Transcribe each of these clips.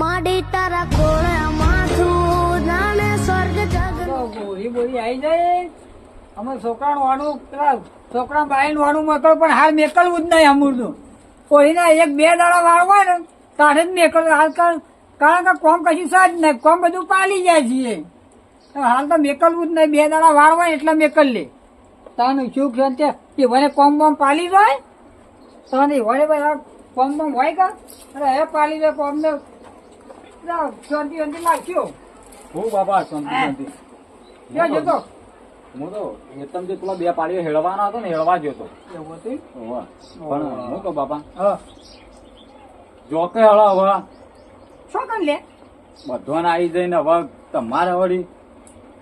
માડી તારા ખોળે માથું જાણે સ્વર્ગ જગ બોરી બોરી આવી જાય. અમે છોકરા વાનું પેલા છોકરા બાઈ વાનું મકલ પણ હાલ મેકલવું જ નહીં અમૂરનું કોઈના એક બે દાડા વાળવા ને, તારે જ મેકલ હાલ કર- કારણ કે કોમ કશું સાજ નહીં. કોમ બધું પાલી જાય છીએ હાલ તો મેકલવું જ નહીં. બે દાડા વાળવા એટલે મેકલ લે. તાનું સુખ શાંતિ એ વને કોમ બોમ પાલી જાય તો નહીં વળે બધા કોમ બોમ હોય કા? અરે હે પાલી જાય કોમ ને શાંતિ શાંતિ નાખ્યો હું બાપા શાંતિ શાંતિ ક્યાં જતો હું તો હેતમ જે પેલા બે પાડીઓ હેળવાનો હતો ને હેળવા જ હતું હોવે. પણ હું કહું બાપા હા જો કે હળો હવે શું કરી લે બધાને આવી જઈને હવે તમારે વળી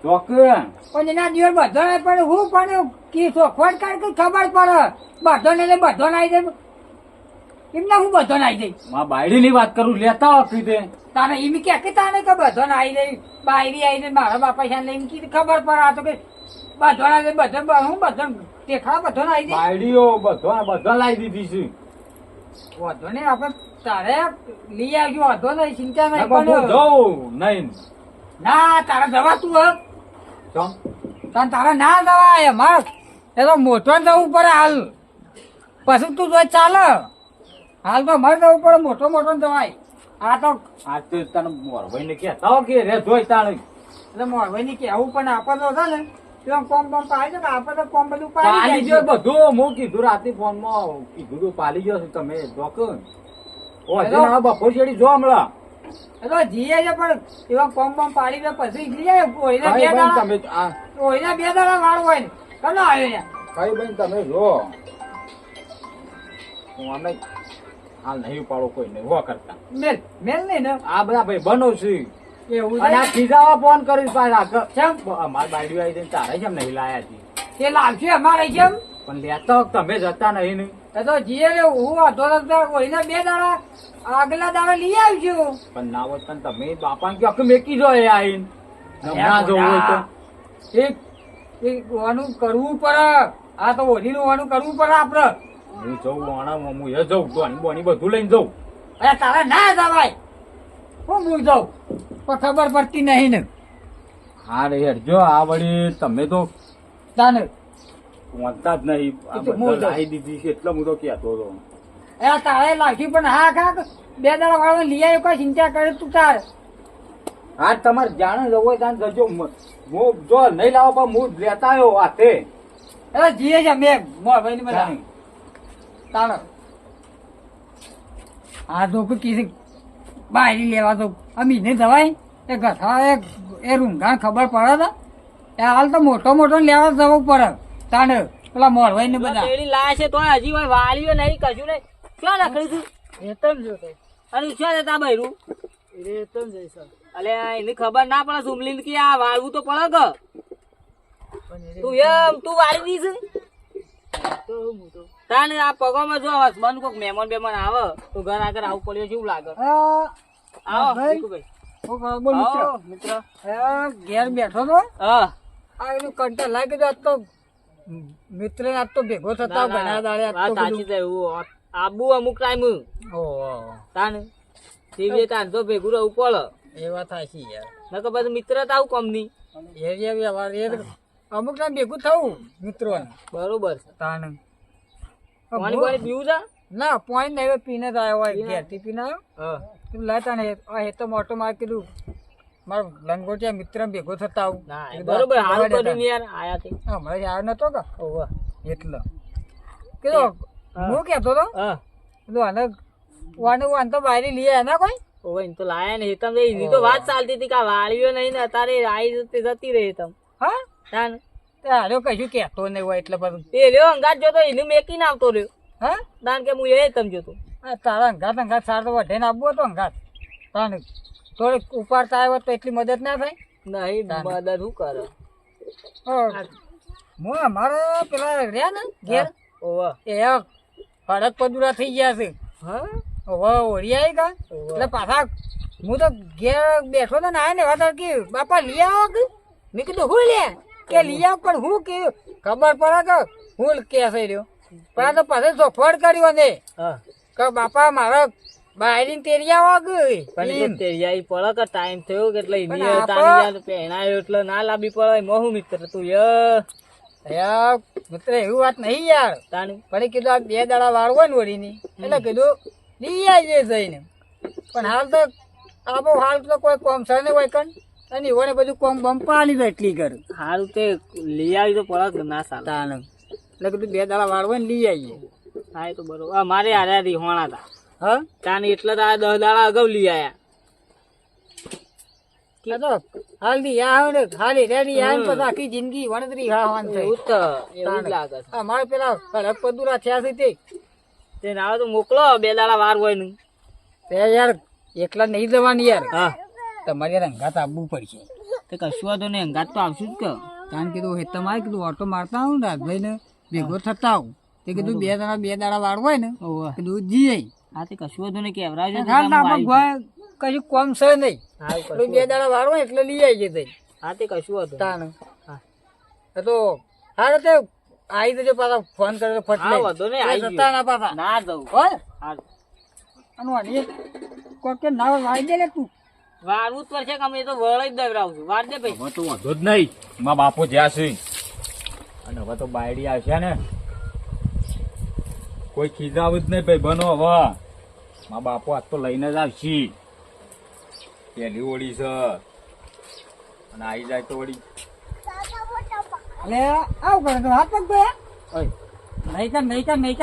ચોક પણ એના દિવસ બધાને પણ હું પણ કી સોખવટ કર કે ખબર પડે બધાને એટલે બધાને આવી જાય એમને હું બધો આવી દઈ માં બાયડી ની વાત કરું લેતા વખતે તારે એમ કે કે તાને કે બધો આવી દઈ બાયરી આવી જાય મારા બાપા છે એમ કીધું ખબર પડે આ તો કે બધાને આવી જાય બધા હું બધો દેખા બધાને આવી જાય બાયડીઓ બધો બધો લાવી દીધી છે. વાંધો નહીં આપણે તારે લઈ આવજો વાંધો નહીં ચિંતા નહીં પણ જઉં નહીં. ના તારે જવાતું હે તને તારે ના જવાય મારે એ તો મોટો જવું પડે હાલ. પછી તું જો ચાલે. હાલ તો મારે જવું પડે મોટો મોટો જવાય. આ તો આ તો તને મોરભાઈ ને કહેતા કે રે જોઈ તાણ. એટલે મોરભાઈ ને કેવું પણ આપણે તો છે ને પેલો કોમ કોમ પાડી છે આપણે તો કોમ બધું પાડી ગયો બધું. હું કીધું રાતે ફોનમાં કીધું તું ગયો છે તમે ઓ બપોર જો હમણાં. એટલે જીએ છે પણ એવા કોમ કોમ પાડી દે પછી ઓઈના બે દાડા તમે ઓઈના બે દાડા વાળ હોય ને કનો આવ્યો કઈ બેન તમે જો. હું અમે હાલ નહીં પાડો કોઈ નહીં હો કરતા. મેલ મેલ નહીં ને. આ બધા ભાઈ બનો છે. એવું અને આ ખીજાવા ફોન કરી પાછા. કેમ? અમાર બાઈડી આવી જઈને તારે કેમ નહીં લાયા છે? તે લાવશે અમારે કેમ? પણ લેતા તમે જતા નહીં ને. એ તો જીએ હું વાંધો નથી ઓઈના બે દાડા આગલા દાડા લઈ આવજો. પણ ના હોય પણ તમે બાપા કે આખું મેકી જો એ આવીને. હમણાં જવું હોય તો. એક એક કરવું પડે. આ તો વાનું કરવું પડે આપડે હું જઉં વાણામાં હું એ જઉં બોની બોની બધું લઈને જઉં. અરે તારે ના જવાય. હું હું જાઉં. પણ ખબર પડતી નહીં ને. હા રે હેડજો આ વળી તમે તો તાને. વાંચતા જ નહીં. આ તો બધા લાવી દીધી છે એટલે હું તો કહેતો હતો એ તારે લાખી પણ હા કાક બે દાડા વાળો લઈ આવ્યો કોઈ ચિંતા કરે તું તાર. હા તમારે જાણે જવું હોય ત્યાં જજો. હું જો નહીં લાવો પણ હું લેતા આવ્યો હાથે. એ જીએ છે મેં મોર ભાઈ બધા આ તો કીધી બાયરી લેવા તો અમી ને જવાય? એ ગથા એ એ ખબર પડે તો? એ હાલ તો મોટો મોટો લેવા જવું પડે. તાણ પેલા મોરભાઈ ને બધા. લાયા છે તો હજી હોય વાળીઓ નહીં કશું નહીં. ક્યાં રખડી તું? રેતમ અને ક્યાં જતા બૈરું? રેતમ જઈશ અલે એની ખબર ના પડે સુમલી કે આ વાળવું તો પડે કે? તું એમ તું વાળી દઈશ તાને આ પગોમાં જો હસબન્ડ કોક મહેમાન બેમાન આવે તો ઘર આગળ આવું પડ્યો જેવું લાગે. આવો ભાઈ. મિત્ર. ઘેર બેઠો તો હા. આ એનું કંટાળ લાગે તો આજ તો મિત્ર આજ તો ભેગો થતા ઘણા દાડે આજ તો સાચી એવું આબુ અમુક ટાઈમ ઓ તાને ટીવી તાન તો ભેગું રહું પડે એ વાત સાચી યાર નકર પછી મિત્ર તો આવું કમની એરિયા વ્યવહાર એ અમુક ટાઈમ ભેગું થવું મિત્રો બરોબર છે. તાણ. પાણી પાણી પીવું છે? ના પોઈન્ટ નહીં પીને જ આવ્યો હોય ઘેરથી પીને આવ્યો. હા. તું લાતા ને આ હેતો મોટો માર કીધું મારો લંગોટિયા મિત્ર ભેગો થતા આવું. એ બરોબર. યાર આયા તે હમણાં આવ્યો નતો કે? ઓવા એટલે. કીધો હું. કહેતો તો કીધું આને વાને વાન તો બહાર લઈ આવ્યા ના કોઈ ઓવા તો લાયા ને હેતમ રે એની તો વાત ચાલતી હતી કે આ વાળીઓ નહીં ને અત્યારે આઈ જતી રહી હેતમ હા? તાન તે હાલ્યો કશું કહેતો નહીં હોય એટલે બધું એ રહ્યો અંગાત જોતો એને મેકીને આવતો રહ્યો. હા? કારણ કે હું એ હેતમ જોતો. હા તારા અંગાત અંગાત સાર તો વધે આપવું હતો અંગાત. તાને થોડીક ઉપાડતા આવ્યો તો એટલી મદદ ના થાય? નહીં મદદ શું કરે? હું અમારે પેલા રહ્યા ને ઘેર? ઓવા. એ કડક પદુરા થઈ ગયા છે. હા? હવે ઓળી આવી ગયા એટલે પાછા હું તો ઘેર બેઠો તો ના ને વાત કે બાપા લઈ આવો કે? મેં કીધું હું લે કે લઈ આવ પણ હું કે ખબર પડે કે હું કે રહ્યો. પણ આ તો પાછળ સફળ કર્યો ને કે બાપા મારા બાયરીન તેરિયા વાગે. પણ એ એમ. તો પડે કે ટાઈમ થયો કે એટલે આપો. તારી પહેણાયો એટલે ના લાંબી પડે મોહુ મિત્ર? તું ય. મિત્ર એવું વાત નહીં યાર. તાણી પણ કીધું આ બે દાડા વાળવા ને વળીની. એટલે કીધું લઈ આવીએ જઈને. પણ હાલ તો આબો હાલ તો કોઈ કોમ છે ને હોય કણ અને ઈવોને બધું કોમ બમ પાણી એટલી કર. હારું તે લઈ આવી તો પડે ના સાલ તાન. એટલે કીધું બે દાડા વાળવો ને લઈ આવીએ. હા એ તો બરોબર. આ મારે હારે રીહોણા હતા હા? તાની એટલે તો આ દસ દાડા અગાઉ લઈ આયા. આ તો હાલ આવે ને ખાલી રેડી આવે પછી આખી જિંદગી વણતરી હાવાન એવું તો લાગે મારે પેલા કડક પદુરા થયા છે તે. તે ના તો મોકલો બે દાડા વાર હોયનું. તે યાર એકલા નહીં જવાની યાર. હા. તમારે યાર અંગાત આવવું પડશે. તે કશું વાંધો નહીં અંગાત તો આવશું જ કે. કારણ કીધું હે તમારે કીધું ઓટો મારતા આવું ને ભાઈ ને ભેગો થતા આવું. તે કીધું બે દાડા બે દાડા વાળવા હોય ને કીધું જી હા તે કશું વાંધો નહીં કેવરાજો કશું કોમ છે નહીં. હા બે દાડા વાળવા હોય એટલે લઈ આવી જશે. હા તે કશું હતું નહીં. હા. તો હા તે આવી દેજો પાછા ફોન કરે ફટ હા. વાંધો નહીં આવી જતા ના પાછા. ના જવું. હોય હારું. આનું આની કે ના વાળી દે લે તું. વારવું જ પડશે કે અમે તો વળ જ છું. વાર દે ભાઈ. હવે તો વાંધો જ નહીં. મા બાપો જ્યાં છે. અને હવે તો બાયડી આવશે ને. કોઈ ખીજાવ જ નહીં ભાઈ બનો હવે. મા બાપો આજ તો લઈને જ આવશે. પહેલી ઓળી છે. અને આવી જાય તો વળી. એટલે આવ કરે તો હાથ પગ ઓય, નહીં કર નહીં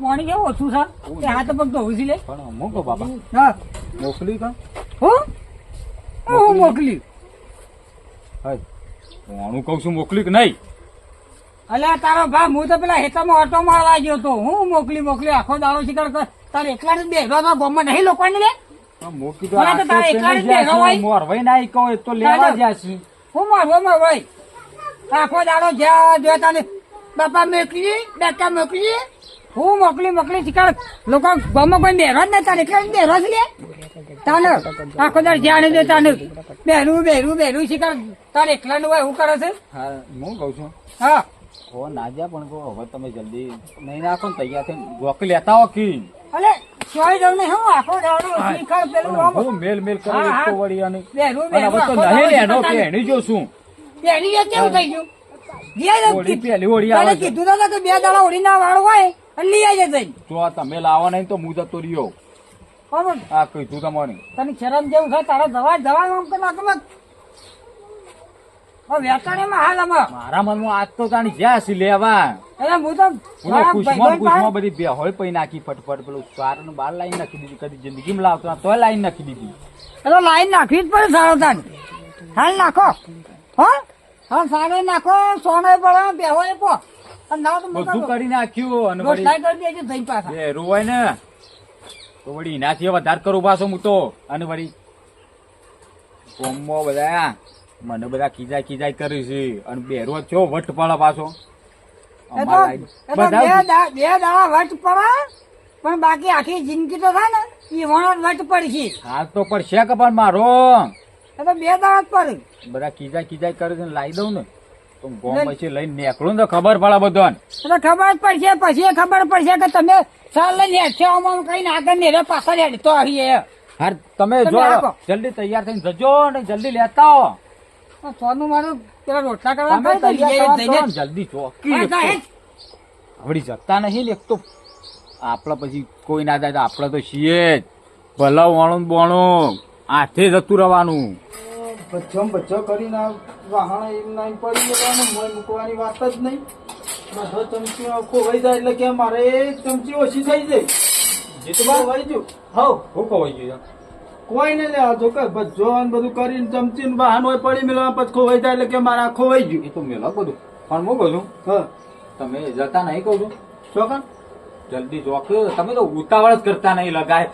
પાણી કેવું ઓછું છે? હાથ પગ તો છે લે. પણ મૂકો બાપા. હા. મોકલી કા હું? હું મોકલી હું કહું છું મોકલી કે નહીં? અલ્યા તારો ભા હું તો પેલા હેતામાં ઓટો મારવા ગયો તો. હું મોકલી મોકલી આખો દાડો શિકાર કર. તારે એકલા જ બેઠો તો ગોમાં નહીં લોકોને લે? મોકલી તો. મોરવાઈ ના કહો તો લેવા. જ્યાં છે. હું મારવો માં ભાઈ આખો દાડો જ્યાં જો તાને બાપા મોકલી બેટા મોકલી. હું મોકલી મોકલી શિકાર. લોકો ગમે કોઈ બેરો જ નહીં તારે એકલા ને બેરો જ લે. તાને આખો દાડો જાણે દે તાને બેરું બેરું બેરું શિકાર. તારે એકલા નું હોય હું કરે છે? હા હું કહું છું. હા. હો ના જા પણ કહો હવે તમે જલ્દી નહીં નાખો ને તૈયાર થઈને ગોક લેતા હો કી. અલે ચોઈ જવું ને હું આખો દાડો શિકાર પેલું હું મેલ મેલ કરી તો વળી અને બેરું બેરું હવે તો નહીં લેનો કે એની જો શું? એની એ કેવું થઈ ગયું? જ પેલી આવે કીધું તો બે દાડા ઓળી ના વાળ હોય. અને લઈ આવી જશે જો તમે લાવો નહીં તો હું જતો રહ્યો. બરોબર કીધું તમારે. તને શરમ જેવું છે તારા જવા જવા આમ કે નાખ મત હવે હાલ આમાં. મારા મનમાં આજ તો તાણી જ્યાં છે લેવા એટલે હું તો પૂરો મારા કુસમાં ભાઈબંધ કુસમાં પાસે- બધી બે હોય પૈ નાખી ફટફટ. પેલું કારણ બાર લાઈન નાખી દીધી કદી જિંદગીમાં લાવતો ના તોય લાઈન નાખી દીધી. એટલે લાઈન નાખવી જ પડે સારો તાન હાલ નાખો. હો? હા સારો નાખો સોનો પડે બેહો એ પો. બધું કરી નાખ્યું અને વળી રોટલા કરી દેજો થઈ પાછા. બે રોવાય ને. તો વળી એનાથી વધારે કરું પાછો હું તો. અને વળી કોમમાં બધા મને બધા ખીજાય ખીજાય કર્યું છે. અને બેરો છો વટ પડે પાછો. બે દાડા વટ પડે પણ બાકી આખી જિંદગી તો થાય ને એ વણ વટ પડશે હાલ તો પડશે કે પણ મારો. બે દાડા જ પડે. બધા ખીજાય ખીજાય કરે છે ને લાવી દઉં ને. પછી લઈને નીકળું તો ખબર પડે બધાને. એટલે ખબર પડશે પછી ખબર પડશે કે તમે ચાલ લઈને કઈ આગળ ને પાછળ હેઠ તો હાર તમે તમે જો જલ્દી તૈયાર થઈને જજો ને જલ્દી લેતા આવો સોનું મારું પેલા રોટલા કરવા જલ્દી ચોકી. વળી જતા નહીં ને એક તો આપડે પછી કોઈ ના થાય તો આપડે તો છીએ જ. ભલા વાણું બોણું. હાથે જતું રહેવાનું. બચ્ચો બચ્ચો કરીને આ વાહણ એમ નામ પડી જવાનું મોય મૂકવાની વાત જ નહીં. બધો ચમચી ખોવાઈ જાય એટલે કે મારે ચમચી ઓછી થઈ જાય. જીતવા ખોવાઈ ગયું? હવ. શું કહો ગયું કોઈ ને લેવા જો કે ભજો ને બધું કરીને ચમચી ને વાહન હોય પડી મેળવા પછી ખોવાઈ જાય એટલે કે મારે આખો ખોવાઈ ગયું. એ તો મેલો બધું. પણ હું કહું છું હા. તમે જતા નહીં કહું છું. ચોકન જલ્દી જોક તમે તો ઉતાવળ જ કરતા નહીં લગાય.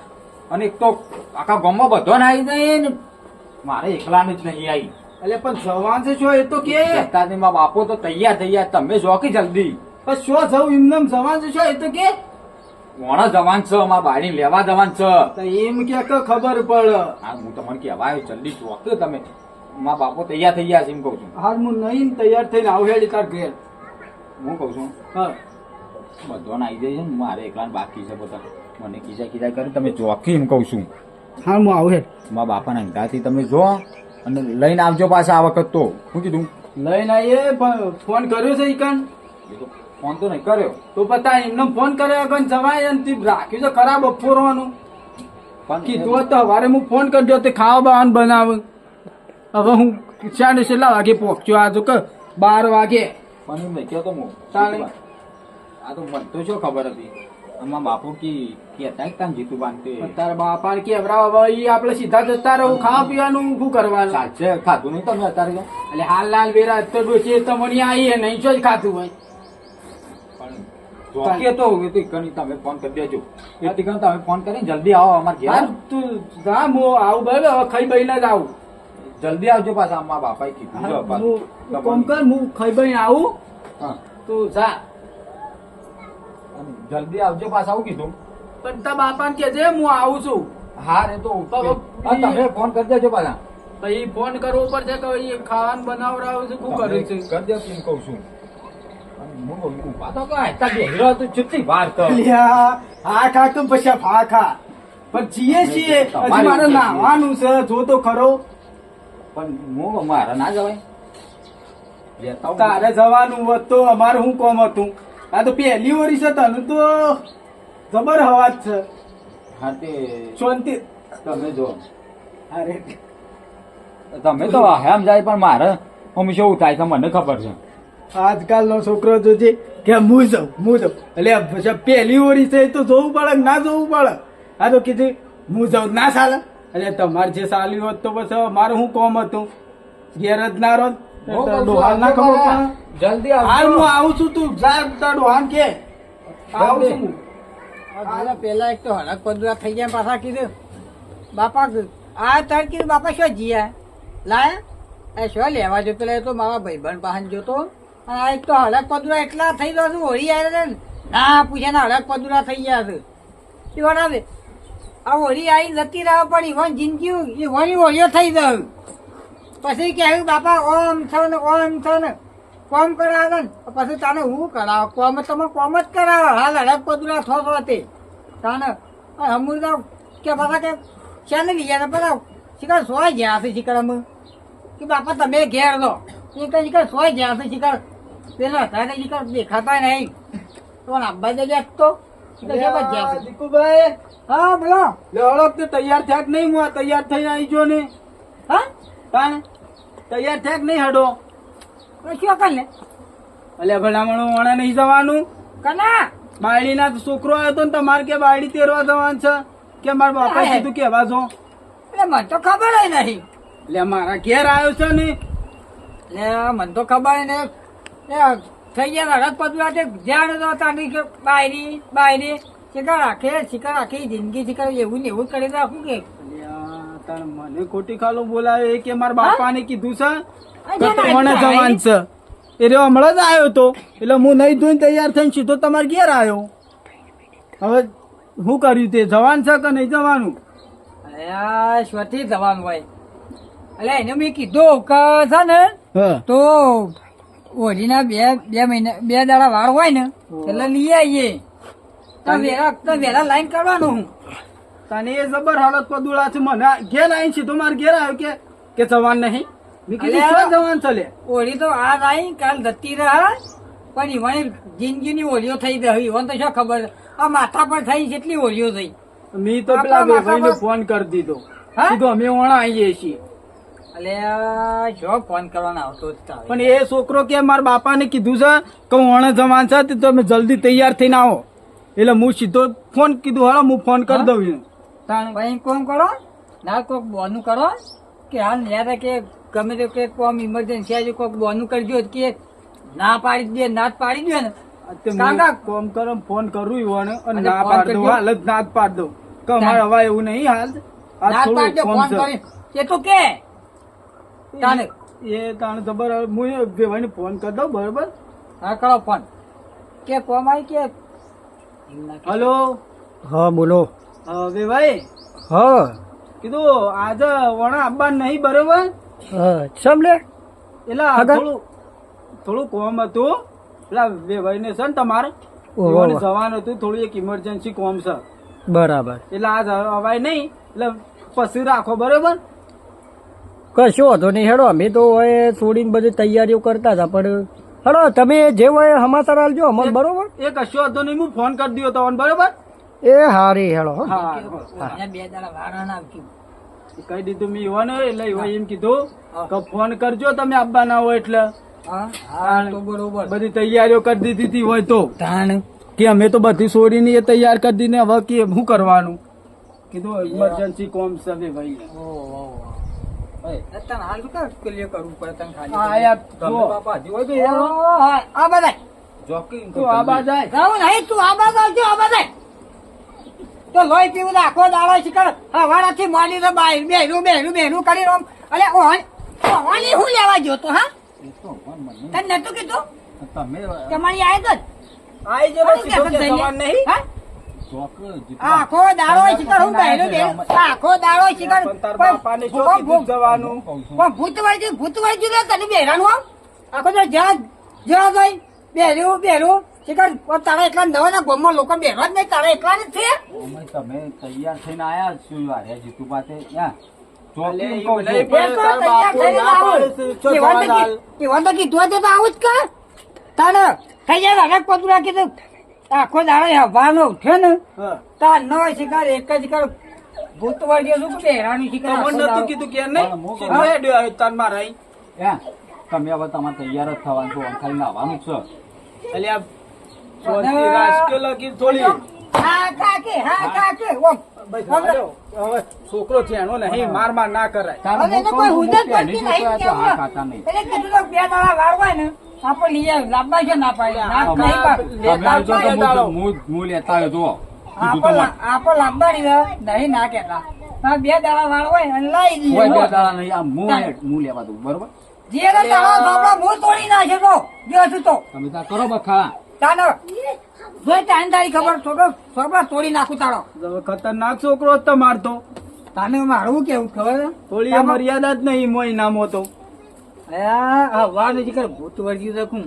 અને એક તો આખા ગામમાં બધો નાઈ જાય ને. મારે એકલાને જ નહીં આવી એટલે પણ જવાન છે છો એ તો કે. જતા માં બાપો તો તૈયાર તૈયાર તમે જોકી જલ્દી? પણ શું જવું એમને જવાન છે છો એ તો કે. કોણ જવાન છે? મારા બાળી લેવા જવાન છે? તો એમ કે કે ખબર પડે. હા હું તમને કહેવાય જલ્દી ચોક્યો તમે. મા બાપો તૈયાર થઈ ગયા છે એમ કહું છું. હાલ હું નહીં તૈયાર થઈને આવું હેડી તાર ઘેર. હું કહું છું? હા. બધો આવી જાય છે ને મારે એકલા બાકી છે બધા મને કીધા કીધા કરી તમે ચોખ્ખી એમ કહું છું. હા હું આવું હે મારા બાપાના અંગાથી તમે જો અને લઈને આવજો પાછા આ વખત તો. શું કીધું? લઈને આવીએ પણ ફોન કર્યો છે ઈકન? ફોન તો નહીં કર્યો. તો પતા એમને ફોન કર્યો અગન જવાય અને તે રાખ્યું છે ખરાબ બપોરવાનું. પણ કીધું હોત તો સવારે હું ફોન કરજો તે ખાવા બાવાનું બનાવ. હવે હું ચાને છેલ્લા વાગે પહોંચ્યો આ તો કે બાર વાગે. પણ એમ નહીં કહેતો હું આ તો મને તો શું ખબર હતી? આમાં બાપુ કી કહેતા કામ જીતું બાંધતે તારા બાપા કે અવરા ભાઈ આપણે સીધા જતા રહું ખાવા પીવાનું શું કરવાનું. સાચે ખાધું નહીં તમે અત્યારે એટલે હાલ લાલ વેરા તો ડોસી તમને આવીએ નહીં છો જ ખાધું હોય. પણ તો તમે ફોન કરી દેજો. તમે ફોન કરીને જલ્દી આવો અમારે ઘેર. તું જા હું આવું બરાબર હવે ખાઈ બહીને જ આવું. જલ્દી આવજો પાછા અમારા બાપાએ કીધું હું કોમ કર હું ખાઈ બહીને આવું. હા. તું જા. જલ્દી આવજો પાછા આવું કીધું. પણ તારા બાપાને કેજે હું આવું છું. હા રે તો તો તમે ફોન કરી દેજો પાછા. પછી ફોન કરવો પડશે કે ખાવાનું બનાવડાવું છું શું કરું છું? કરી દેજો એમ કઉ છું. નાવાનું છે જો તો ખરો. પણ હું મારા ના જવાય. તારે જવાનું હોત તો અમારે હું કોમ હતું? આ તો પહેલી ઓરી છે તને તો જબર હવા છે. હા તે શાંતિ તમે જો. અરે. તમે તો હેમ જાય પણ મારે હંમેશા એવું થાય છે મને ખબર છે. આજકાલનો છોકરો જોજે કે હું જાઉં હું જાઉં. એટલે પહેલી ઓરી છે તો જોવું પડે ના જોવું પડે? આ તો કીધું હું જાઉં. ના ચાલે એટલે તમારે જે ચાલ્યું હોત તો પછી મારું શું કોમ હતું? ઘેર જ ના રોત. ના ખબર પડે. જલ્દી હાલ હું આવું છું તું જા તાર કે. આવું છું હું. પેલા એક તો હડક પદુરા થઈ ગયા પાછા કીધું. બાપા આ તાર કીધું બાપા શું જીયા લાયા એ શું લેવા જતો લે તો મારા ભાઈબંધ પાહન જોતો. અને આ એક તો હડક પદુરા એટલા થઈ ગયા છું હોળી આવે છે ને. ના પૂછે ને હડક પદુરા થઈ ગયા છે. શું બનાવે આ હોળી આવી જતી રહ્યો પણ ઈવન જિંદગી ઈવન હોળીઓ થઈ ગયું પછી કહેવું બાપા ઓમ છો ને ઓમ છો ને કોમ કરાવે ને પછી તને હું કરાવે? કોમ તમે કોમ જ કરાવો. હાલ હડક પદુરા થો છો તે તને અમુલ કે બાપા કે ચાલે ગયા બધા શિકાર સોય ગયા છે શિકાર અમે કે બાપા તમે ઘેર લો એ કઈ શિકાર સોય ગયા છે શિકાર. પેલા હતા શિકાર દેખાતા નહીં. તો આંબા ગયા તો. જ ગયા છે? દીકુભાઈ. હા બોલો. લે તે તૈયાર થયા કે નહીં હું તૈયાર થઈ આવી જો ને. હા? તૈયાર થયા કે નહીં હડો. તો શું કર લે ભલામણું વણે નહીં જવાનું. કના? બાયડીના છોકરો આવ્યો તો ને તમારે કે બાયડી તેરવા જવાનું છે? કે મારા બાપા. કીધું કેવા છો એટલે મને તો ખબર નહીં. એટલે મારા ઘેર આવ્યો છે ને. એટલે મને તો ખબર ને થઈ ગયા હડક પદુરા તે ધ્યાન તો તાની કે બાયરી બાયરી શિકાર રાખે શિકાર જિંદગી શિકાર એવું ને એવું કરી રાખું કે. મને ખોટી ખાલો બોલાવે કે મારા બાપાને કીધું છે? આ કે જે તમને નાઈટ જવાન છે? એ રહ્યો હમણાં જ આવ્યો તો. એટલે હું નહીં ધોઈને તૈયાર થઈને સીધો તમારે ઘેર આવ્યો. હવે શું કર્યું તે? જવાન છે કે નહીં જવાનું? સ્વથી જવાનું હોય. એટલે એને મેં કીધું કે છે ને તો ઓઢીના બે બે મહિના બે દાડા વાળ હોય ને એટલે લઈ આવીએ. તો વેરા તો વેરા લાઈન કરવાનું તને એ જબર હાલત પદુડા છે મને ઘેર આવીને તો મારે ઘેર આવ્યો કે કે જવાન નહીં? હોળી તો આ આવી કાલ જતી રહે પણ ઈવણ જિંદગીની હોળીઓ થઈ ગઈ. ઈવન તો શું ખબર? આ માથા પર થઈ કેટલી હોળીઓ થઈ. મેં તો પેલા ભાઈને ફોન કરી દીધો? કીધું અમે ઓણા આવીએ છીએ. એટલે જો ફોન કરવાનો આવતો જ પણ એ છોકરો કે મારા બાપાને કીધું છે કે હું ઓણા જવાન છે તો તમે જલ્દી તૈયાર થઈને આવો. એટલે હું સીધો ફોન કીધું હાલો હું ફોન કરી દઉં ભાઈ કોમ કરો? ના કોક બોનું કરો? કે હાલ યાદ કે ગમે તે કે કોમ ઇમરજન્સી આવી કોક બોનું કરજો કે ના પાડી દે ના પાડી દે ને. કાકા. કોમ કરો ફોન કરું ઈવોને અને ના પાડ દઉં. હાલ જ ના પાડ દઉં. કે અમારે હવે એવું નહીં હાલ. આ ના થોડું પાડી ફોન કરી એ તો કે? તાને. એ તાણે ખબર હું ભાઈને ફોન કરી દઉં બરોબર? હા કરો ફોન. કે કોમ આવી કે? હલો? હા બોલો. હવે ભાઈ હા. કીધું આજે વણા આવવા નહીં બરોબર? હા સમ લે એટલે થોડું થોડું કોમ હતું. પેલા બે ભાઈને છે ને તમારે. જવાનું હતું થોડું એક ઇમરજન્સી કોમ છે. બરાબર. એટલે આ નહીં. એટલે પછી રાખો બરોબર? કશો હતો નહીં હેડો. અમે તો હવે છોડીને બધી તૈયારીઓ કરતા હતા પણ હેડો તમે જે હોય સમાચાર આલજો અમને બરોબર? એ કશો હતો નહીં હું ફોન કરી દઉં તમને બરોબર? એ હારી હેડો હો. બે દાડા વારણ આવજો કહી દીધું મેં ઈવોને એટલે ઈવો એમ કીધું કે ફોન કરજો તમે આવવા ના હોય એટલે. બધી તૈયારીઓ કરી દીધી હતી હોય તો. તાણ. કે અમે તો બધી છોડીને એ તૈયાર કરી દીને હવે કે શું કરવાનું? કીધું ઇમરજન્સી કોમ છે ભાઈ? આ બાજુ આ બાજુ તો લોહી પીવું આખો દાડો શીખર હવાડાથી મોડી તો બાય બેરું બેરું બેરું કરી રોમ અલે ઓહન ઓહની હું લેવા ગયો તો હા? તને નતું કીધું? તમે તમારી આય તો? આઈ જો સવાલ નહીં? હા? આખો દાડો શિખર હું બેરું બેરું આખો દાડો શિખર પણ તાર બાપાને શું કીધું જવાનું? પણ ભૂત વાળી ભૂત વાળી તને બેરાનું આમ? આખો તો જ્યાં જ્યાં ગઈ બેરું બેરું પણ તારા એટલા નવા ના ગોમમાં લોકો બેરવા જ નહીં તારા એકલા જ છે તમે તૈયાર થઈને આયા છું વારે જીતુ પાસે. આખો દાડો હવાનો ઉઠ્યો ને. તાર નો શિકાર એક જ શિકાર. ભૂત વાળી શું બેરાનું શિકાર નતું કીધું કે નહીં તાર મારા તમે હવે તમારે તૈયાર જ થવાનું છો ખાલી નાવાનું છે. આ ચોથી રાજકીય લગી થોડી. હા કાકે હા કાકે ઓમ બસ હાલો. હવે નહીં માર માર ના કરાય. હવે હું કોઈ છું, પડતી નહીં તો હા કેમ? ખાતા નહીં. એટલે કીધું બે દાડા વાળવાય ને આપણે લઈ લાંબા છે ના પાડે ના નહીં પાડે. હું- લેતા આવ્યો આપણે નહીં કેતા બે દાડા વાળવાય અને લઈ દઈએ બે હો. દાડા નહીં આ હું લે- લેવા દઉં બરોબર? જે દાડા મૂળ તોડી ના તો જો છું તો. તમે કરો બખા. તાનો. જોઈ તાન તારી ખબર છોકરો છોકરા તોડી નાખું તારો. ખતરનાક છોકરો જ તમાર તો. તાને મારું કેવું ખબર થોડી મર્યાદા જ નહીં મોય નામો તો અયા, વાર વાનું શિખર ભૂત વર્ગી રાખું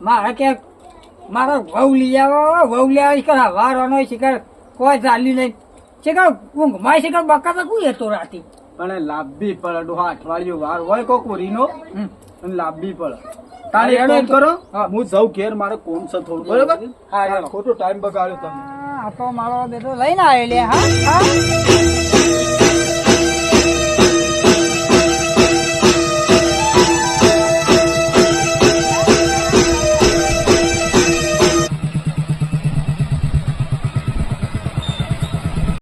મારે કે મારો વહુ લઈ આવો વહુ લઈ આવી શિખર આ વારવાનો શિખર કોઈ ચાલી નહીં. શિકાર ઊંઘમાં શિખર બકા તો કોઈ હતો રાતી? પણ લાંબી લાભી પડે ડોહા અઠવાડિયું વાર હોય કોક રીનો લાભી પડે તારે એનો એમ કરો. હું જઉં ઘેર મારે કોમ છે થોડું. બરોબર? હા, ખોટો ટાઈમ બગાડ્યો તમે. આ તો મારો બેટો લઈને આવેલી હા?